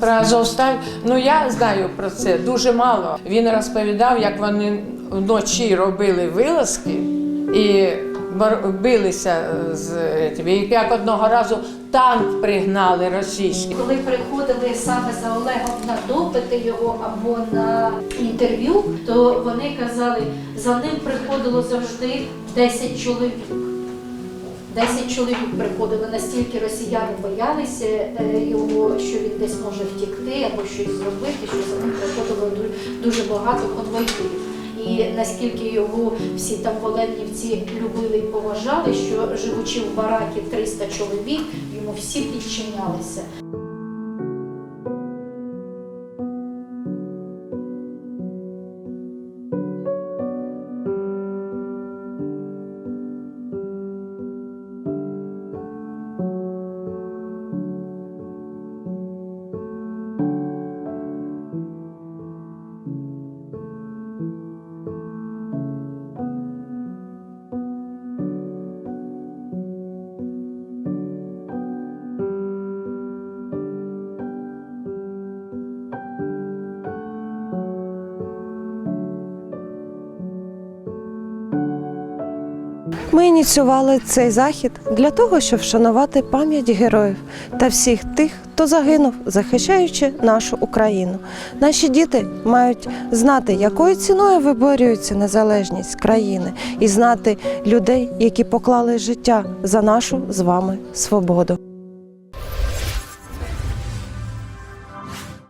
Про Азовсталь, ну я знаю про це дуже мало. Він розповідав, як вони вночі робили вилазки і билися з цим. І як одного разу танк пригнали російський. Коли приходили саме за Олегом на допити його або на інтерв'ю, то вони казали, за ним приходило завжди 10 чоловік. 10 чоловік приходили, настільки росіяни боялися е, його, що він десь може втікти або щось зробити, що за ним приходило дуже багато конвоїрів. І наскільки його всі там в любили і поважали, що живучи в баракі 300 чоловік, йому всі підчинялися. Ми ініціювали цей захід для того, щоб вшанувати пам'ять героїв та всіх тих, хто загинув, захищаючи нашу Україну. Наші діти мають знати, якою ціною виборюється незалежність країни, і знати людей, які поклали життя за нашу з вами свободу.